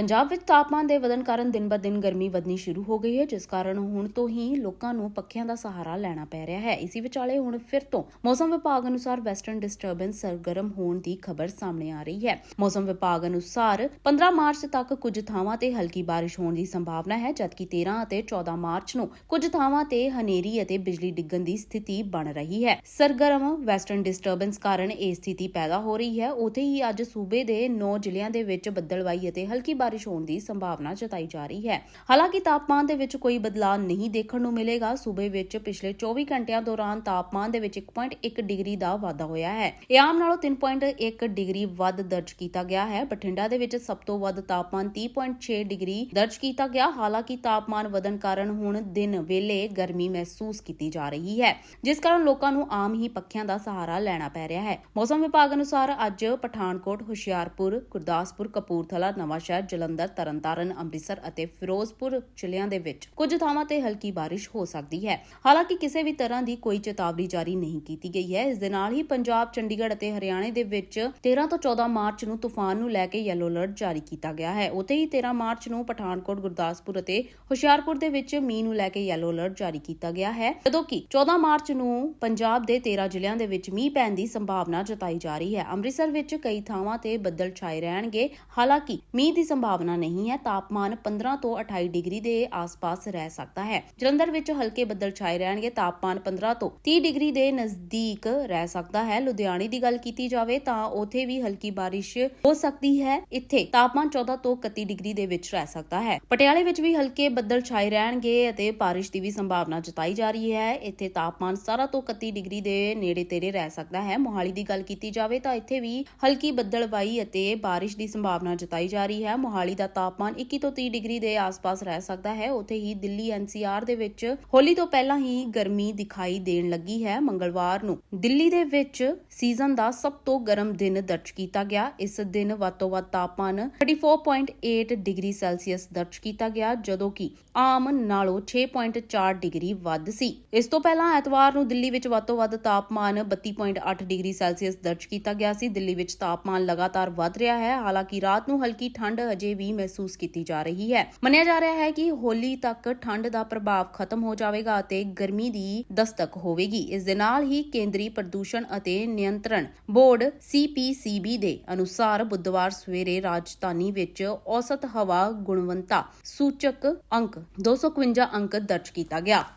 ਪੰਜਾਬ ਵਿੱਚ ਤਾਪਮਾਨ ਦੇ ਵਧਣ ਕਾਰਨ ਦਿਨ ਬ ਦਿਨ ਗਰਮੀ ਵਧਣੀ ਸ਼ੁਰੂ ਹੋ ਗਈ ਹੈ, ਜਿਸ ਕਾਰਨ ਹੁਣ ਤੋਂ ਹੀ ਲੋਕਾਂ ਨੂੰ ਪੱਖਿਆਂ ਦਾ ਸਹਾਰਾ ਲੈਣਾ ਪੈ ਰਿਹਾ ਹੈ। ਇਸੇ ਵਿਚਾਲੇ ਹੁਣ ਫਿਰ ਤੋਂ ਮੌਸਮ ਵਿਭਾਗ ਅਨੁਸਾਰ ਵੈਸਟਰਨ ਡਿਸਟਰਬੈਂਸ ਸਰਗਰਮ ਹੋਣ ਦੀ ਖਬਰ ਸਾਹਮਣੇ ਆ ਰਹੀ ਹੈ। ਮੌਸਮ ਵਿਭਾਗ ਅਨੁਸਾਰ 15 ਮਾਰਚ ਤੱਕ ਕੁਝ ਥਾਵਾਂ ਤੇ ਹਲਕੀ ਬਾਰਿਸ਼ ਹੋਣ ਦੀ ਸੰਭਾਵਨਾ ਹੈ, ਜਦਕਿ 13 ਅਤੇ 14 ਮਾਰਚ ਨੂੰ ਕੁਝ ਥਾਵਾਂ ਤੇ ਹਨੇਰੀ ਅਤੇ ਬਿਜਲੀ ਡਿੱਗਣ ਦੀ ਸਥਿਤੀ ਬਣ ਰਹੀ ਹੈ। ਸਰਗਰਮ ਵੈਸਟਰਨ ਡਿਸਟਰਬੈਂਸ ਕਾਰਨ ਇਹ ਸਥਿਤੀ ਪੈਦਾ ਹੋ ਰਹੀ ਹੈ। ਉਥੇ ਹੀ ਅੱਜ ਸੂਬੇ ਦੇ 9 ਜ਼ਿਲ੍ਹਿਆਂ ਦੇ ਵਿੱਚ ਬੱਦਲਵਾਈ ਅਤੇ ਹਲਕੀ ਬਾਰਿਸ਼ ਹੋਣ ਦੀ ਸੰਭਾਵਨਾ ਜਤਾਈ ਜਾ ਰਹੀ ਹੈ। ਹਾਲਾਂਕਿ ਤਾਪਮਾਨ ਦੇ ਵਿੱਚ ਕੋਈ ਬਦਲਾਅ ਨਹੀਂ ਦੇਖਣ ਨੂੰ ਮਿਲੇਗਾ। ਸੂਬੇ ਵਿੱਚ ਪਿਛਲੇ 24 ਘੰਟਿਆਂ ਦੌਰਾਨ ਤਾਪਮਾਨ ਦੇ ਵਿੱਚ 1.1 ਡਿਗਰੀ ਦਾ ਵਾਧਾ ਹੋਇਆ ਹੈ। ਇਹ ਆਮ ਨਾਲੋਂ 3.1 ਡਿਗਰੀ ਵੱਧ ਦਰਜ ਕੀਤਾ ਗਿਆ ਹੈ। ਬਠਿੰਡਾ ਦੇ ਵਿੱਚ ਸਭ ਤੋਂ ਵੱਧ ਤਾਪਮਾਨ 30.6 ਡਿਗਰੀ ਦਰਜ ਕੀਤਾ ਗਿਆ। ਹਾਲਾਂਕਿ ਤਾਪਮਾਨ ਵਧਣ ਕਾਰਨ ਹੁਣ ਦਿਨ ਵੇਲੇ ਗਰਮੀ ਮਹਿਸੂਸ ਕੀਤੀ ਜਾ ਰਹੀ ਹੈ। ਜਿਸ ਕਾਰਨ ਲੋਕਾਂ ਨੂੰ ਆਮ ਹੀ ਪੱਖਿਆਂ ਦਾ ਸਹਾਰਾ ਲੈਣਾ ਪੈ ਰਿਹਾ ਹੈ। ਮੌਸਮ ਵਿਭਾਗ ਅਨੁਸਾਰ ਅੱਜ ਪਠਾਨਕੋਟ, ਹੁਸ਼ਿਆਰਪੁਰ, ਗੁਰਦਾਸਪੁਰ, ਕਪੂਰਥਲਾ, ਨਵਾਂਸ਼ਹਿਰ ਜਲੰਧਰ, ਤਰਨਤਾਰਨ, ਅੰਮ੍ਰਿਤਸਰ ਅਤੇ ਫਿਰੋਜ਼ਪੁਰ ਜ਼ਿਲ੍ਹਿਆਂ ਦੇ ਵਿੱਚ ਕੁਝ ਥਾਵਾਂ ਤੇ ਹਲਕੀ ਬਾਰਿਸ਼ ਹੋ ਸਕਦੀ ਹੈ। ਹਾਲਾਂਕਿ ਕਿਸੇ ਵੀ ਤਰ੍ਹਾਂ ਦੀ ਕੋਈ ਚੇਤਾਵਨੀ ਜਾਰੀ ਨਹੀਂ ਕੀਤੀ ਗਈ ਹੈ। ਇਸ ਦੇ ਨਾਲ ਹੀ ਪੰਜਾਬ, ਚੰਡੀਗੜ੍ਹ ਅਤੇ ਹਰਿਆਣਾ ਦੇ ਵਿੱਚ 13 ਤੋਂ 14 ਮਾਰਚ ਨੂੰ ਤੂਫਾਨ ਨੂੰ ਲੈ ਕੇ ਯੈਲੋ ਅਲਰਟ ਜਾਰੀ ਕੀਤਾ ਗਿਆ ਹੈ। ਉਤੇ ਹੀ 13 ਮਾਰਚ ਨੂੰ ਪਠਾਨਕੋਟ, ਗੁਰਦਾਸਪੁਰ ਅਤੇ ਹੁਸ਼ਿਆਰਪੁਰ ਦੇ ਵਿੱਚ ਮੀਂਹ ਨੂੰ ਲੈ ਕੇ ਯੈਲੋ ਅਲਰਟ ਜਾਰੀ ਕੀਤਾ ਗਿਆ ਹੈ। ਜਦੋਂ ਕਿ 14 ਮਾਰਚ ਨੂੰ ਪੰਜਾਬ ਦੇ 13 ਜ਼ਿਲ੍ਹਿਆਂ ਦੇ ਵਿੱਚ ਮੀਂਹ ਪੈਣ ਦੀ ਸੰਭਾਵਨਾ ਜਤਾਈ ਜਾ ਰਹੀ ਹੈ। ਅੰਮ੍ਰਿਤਸਰ ਵਿੱਚ ਕਈ ਥਾਵਾਂ ਤੇ ਬੱਦਲ ਛਾਏ ਰਹਿਣਗੇ। ਹਾਲਾਂਕਿ ਮੀਂਹ ਦੀ ਸੰਭਾਵਨਾ ਨਹੀਂ ਹੈ। ਤਾਪਮਾਨ 15 ਤੋਂ 28 ਡਿਗਰੀ ਦੇ ਆਸ-ਪਾਸ ਰਹਿ ਸਕਦਾ ਹੈ। ਜਲੰਧਰ ਵਿੱਚ ਹਲਕੇ ਬੱਦਲ ਛਾਏ ਰਹਿਣਗੇ। ਤਾਪਮਾਨ 15 ਤੋਂ 30 ਡਿਗਰੀ ਦੇ ਨਜ਼ਦੀਕ ਰਹਿ ਸਕਦਾ ਹੈ। ਲੁਧਿਆਣੇ ਦੀ ਗੱਲ ਕੀਤੀ ਜਾਵੇ ਤਾਂ ਉਥੇ ਵੀ ਹਲਕੀ ਬਾਰਿਸ਼ ਹੋ ਸਕਦੀ ਹੈ। ਇੱਥੇ ਤਾਪਮਾਨ 14 ਤੋਂ 31 ਡਿਗਰੀ ਦੇ ਵਿੱਚ ਰਹਿ ਸਕਦਾ ਹੈ। ਪਟਿਆਲੇ ਵਿੱਚ ਵੀ ਹਲਕੇ ਬੱਦਲ ਛਾਏ ਰਹਿਣਗੇ ਅਤੇ ਬਾਰਿਸ਼ ਦੀ ਵੀ ਸੰਭਾਵਨਾ ਜਤਾਈ ਜਾ ਰਹੀ ਹੈ। ਇੱਥੇ ਤਾਪਮਾਨ 17 ਤੋਂ 31 ਡਿਗਰੀ ਦੇ ਨੇੜੇ ਤੇੜੇ ਰਹਿ ਸਕਦਾ ਹੈ। ਮੋਹਾਲੀ ਦੀ ਗੱਲ ਕੀਤੀ ਜਾਵੇ ਤਾਂ ਇੱਥੇ ਵੀ ਹਲਕੀ ਬੱਦਲਵਾਈ ਅਤੇ ਬਾਰਿਸ਼ ਦੀ ਸੰਭਾਵਨਾ ਜਤਾਈ ਜਾ ਰਹੀ ਹੈ। ਮੋਹਾਲੀ ਦਾ ਤਾਪਮਾਨ 21 ਤੋਂ 30 ਡਿਗਰੀ ਦੇ ਆਸ-ਪਾਸ ਰਹਿ ਸਕਦਾ ਹੈ। ਉੱਥੇ ਹੀ ਦਿੱਲੀ ਐਨਸੀਆਰ ਦੇ ਵਿੱਚ ਹੋਲੀ ਤੋਂ ਪਹਿਲਾਂ ਹੀ ਗਰਮੀ ਦਿਖਾਈ ਦੇਣ ਲੱਗੀ ਹੈ ਮੰਗਲਵਾਰ ਨੂੰ। ਦਿੱਲੀ ਦੇ ਵਿੱਚ ਸੀਜ਼ਨ ਦਾ ਸਭ ਤੋਂ ਗਰਮ ਦਿਨ ਦਰਜ ਕੀਤਾ ਗਿਆ। ਇਸ ਦਿਨ ਵੱਧ ਤਾਪਮਾਨ 34.8 ਡਿਗਰੀ ਸੈਲਸੀਅਸ ਦਰਜ ਕੀਤਾ ਗਿਆ, ਜਦੋਂ ਕਿ ਆਮ ਨਾਲੋਂ 6.4 ਡਿਗਰੀ ਵੱਧ ਸੀ। ਇਸ ਤੋਂ ਪਹਿਲਾਂ ਐਤਵਾਰ ਨੂੰ ਦਿੱਲੀ ਵਿੱਚ ਵੱਧ ਤੋਂ ਵੱਧ ਤਾਪਮਾਨ 32.8 ਡਿਗਰੀ ਸੈਲਸੀਅਸ ਦਰਜ ਕੀਤਾ ਗਿਆ ਸੀ। ਦਿੱਲੀ ਵਿੱਚ ਤਾਪਮਾਨ ਲਗਾਤਾਰ ਵੱਧ ਰਿਹਾ ਹੈ। ਹਾਲਾਂਕਿ ਰਾਤ ਨੂੰ ਹਲਕੀ ਠੰਡ ਅਜੇ ਵੀ ਮਹਿਸੂਸ ਕੀਤੀ ਜਾ ਰਹੀ ਹੈ। ਮੰਨਿਆ ਜਾ ਰਿਹਾ ਹੈ ਕਿ ਹੋਲੀ ਤੱਕ ਠੰਡ ਦਾ ਪ੍ਰਭਾਵ ਖਤਮ ਹੋ ਜਾਵੇਗਾ ਅਤੇ ਗਰਮੀ ਦੀ ਦਸਤਕ ਹੋਵੇਗੀ। ਇਸ ਦੇ ਨਾਲ ਹੀ ਕੇਂਦਰੀ ਪ੍ਰਦੂਸ਼ਣ ਅਤੇ ਨਿਯੰਤਰਣ ਬੋਰਡ CPCB ਦੇ ਅਨੁਸਾਰ ਬੁੱਧਵਾਰ ਸਵੇਰੇ ਰਾਜਧਾਨੀ ਵਿੱਚ ਔਸਤ ਹਵਾ ਗੁਣਵੰਤਾ ਸੂਚਕ ਅੰਕ 251 ਅੰਕ ਦਰਜ ਕੀਤਾ ਗਿਆ।